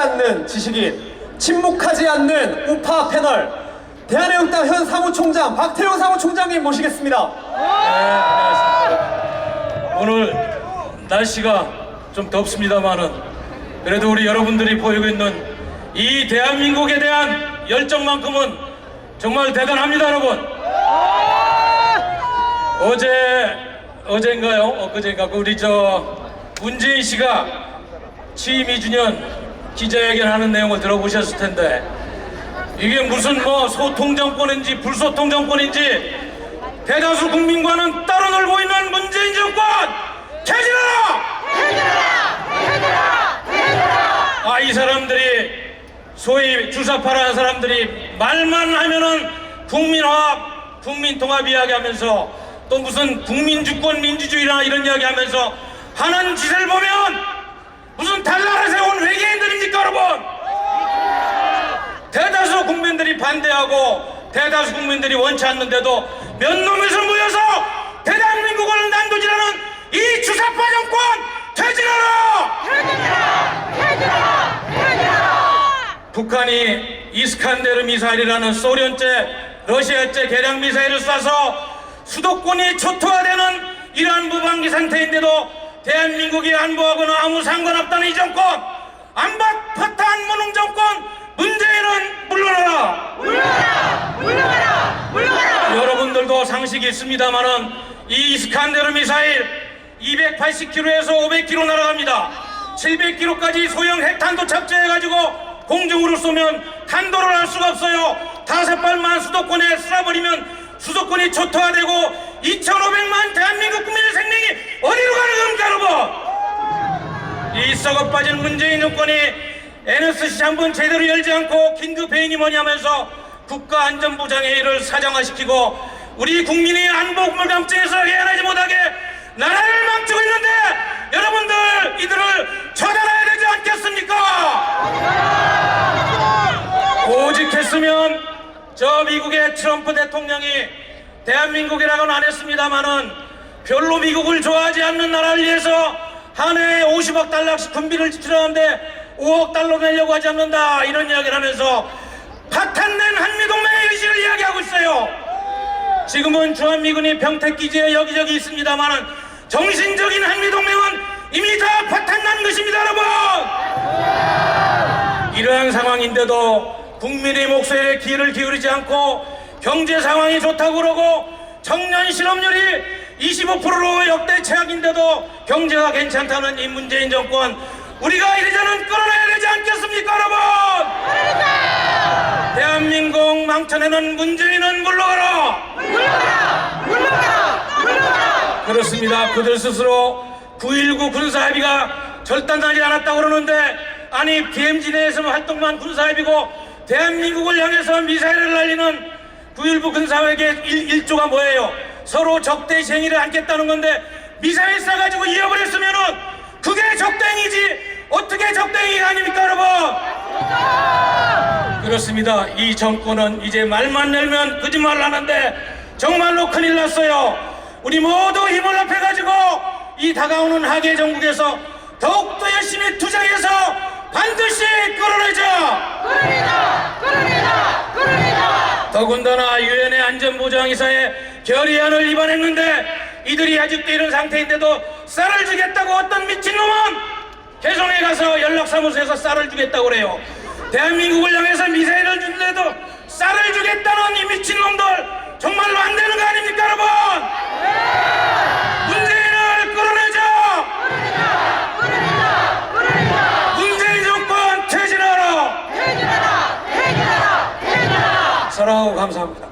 않는 지식인, 침묵하지 않는 우파 패널, 대한애국당 현 사무총장 박태용 사무총장님 모시겠습니다. 오늘 날씨가 좀 덥습니다만은 그래도 우리 여러분들이 보이고 있는 이 대한민국에 대한 열정만큼은 정말 대단합니다, 여러분. 어제 어젠가요? 엊그제인가 그 우리 저 문재인 씨가 취임 2주년 기자회견하는 내용을 들어보셨을 텐데 이게 무슨 뭐 소통 정권인지 불소통 정권인지 대다수 국민과는 따로 놀고 있는 문재인 정권! 퇴진하라! 아 이 사람들이 소위 주사파라는 사람들이 말만 하면은 국민화합, 국민통합 이야기하면서 또 무슨 국민주권 민주주의나 이런 이야기하면서 하는 짓을 보면 무슨 달나라에서 온 외계인들입니까 여러분? 대다수 국민들이 반대하고 대다수 국민들이 원치 않는데도 몇 놈에서 모여서 대한민국을 난도질하는 이 주사파 정권 퇴진하라! 북한이 이스칸데르 미사일이라는 소련제, 러시아제 개량 미사일을 쏴서 수도권이 초토화되는 이러한 무방비 상태인데도 대한민국이 안보하고는 아무 상관없다는 이 정권 안박 파탄 무능 정권 문재인은 물러나라 여러분들도 상식이 있습니다만은 이 이스칸데르 미사일 280km에서 500km 날아갑니다. 700km까지 소형 핵탄도 탑재해가지고 공중으로 쏘면 탄도를 할 수가 없어요. 다섯 발만 수도권에 쏴버리면 수도권이 초토화되고 2,500만 대한민국 국민의 생명이 어디로 가는 겁니까, 썩어 빠진 문재인 정권이 NSC 한번 제대로 열지 않고 긴급 회의니 뭐니 하면서 국가안전보장회의를 사장화시키고 우리 국민의 안보물 감증에서 해안하지 못하게 나라를 망치고 있는데 여러분들 이들을 처단해야 되지 않겠습니까? 오직 했으면 저 미국의 트럼프 대통령이 대한민국이라고는 안 했습니다마는 별로 미국을 좋아하지 않는 나라를 위해서 한 해에 50억 달러씩 군비를 지출하는데 5억 달러 내려고 하지 않는다. 이런 이야기를 하면서 파탄낸 한미동맹의 의지를 이야기하고 있어요. 지금은 주한미군이 병택기지에 여기저기 있습니다마는 정신적인 한미동맹은 이미 다 파탄난 것입니다 여러분! 이러한 상황인데도 국민의 목소리에 귀를 기울이지 않고 경제 상황이 좋다고 그러고 청년 실업률이 25%로 역대 최악인데도 경제가 괜찮다는 이 문재인 정권 우리가 이래저는 끌어내야 되지 않겠습니까 여러분? 대한민국 망쳐내는 문재인은 물러가라! 그렇습니다. 그들 스스로 9.19 군사합의가 절단하지 않았다고 그러는데 아니 DMZ 내에서 활동만 군사합의고 대한민국을 향해서 미사일을 날리는 9.19 군사회의 일, 1조가 뭐예요? 서로 적대 행위를 않겠다는 건데 미사일 쏴가지고 잃어버렸으면은 그게 적대행위지 어떻게 적대행위가 아닙니까 여러분? 그렇습니다. 이 정권은 이제 말만 열면 거짓말을 하는데 정말로 큰일 났어요. 우리 모두 힘을 합해가지고 이 다가오는 하계 정국에서 더욱더 열심히 투쟁해서 반드시 끌어내자. 더군다나 유엔의 안전보장이사에 결의안을 위반했는데 이들이 아직도 이런 상태인데도 쌀을 주겠다고 어떤 미친놈은 개성에 가서 연락사무소에서 쌀을 주겠다고 그래요. 대한민국을 향해서 미사일을 주는데도 쌀을 주겠다는 이 미친놈들 정말로 안 되는 거 아닙니까 여러분? 문재인을 끌어내자! 문재인 정권 퇴진하라! 사랑하고 감사합니다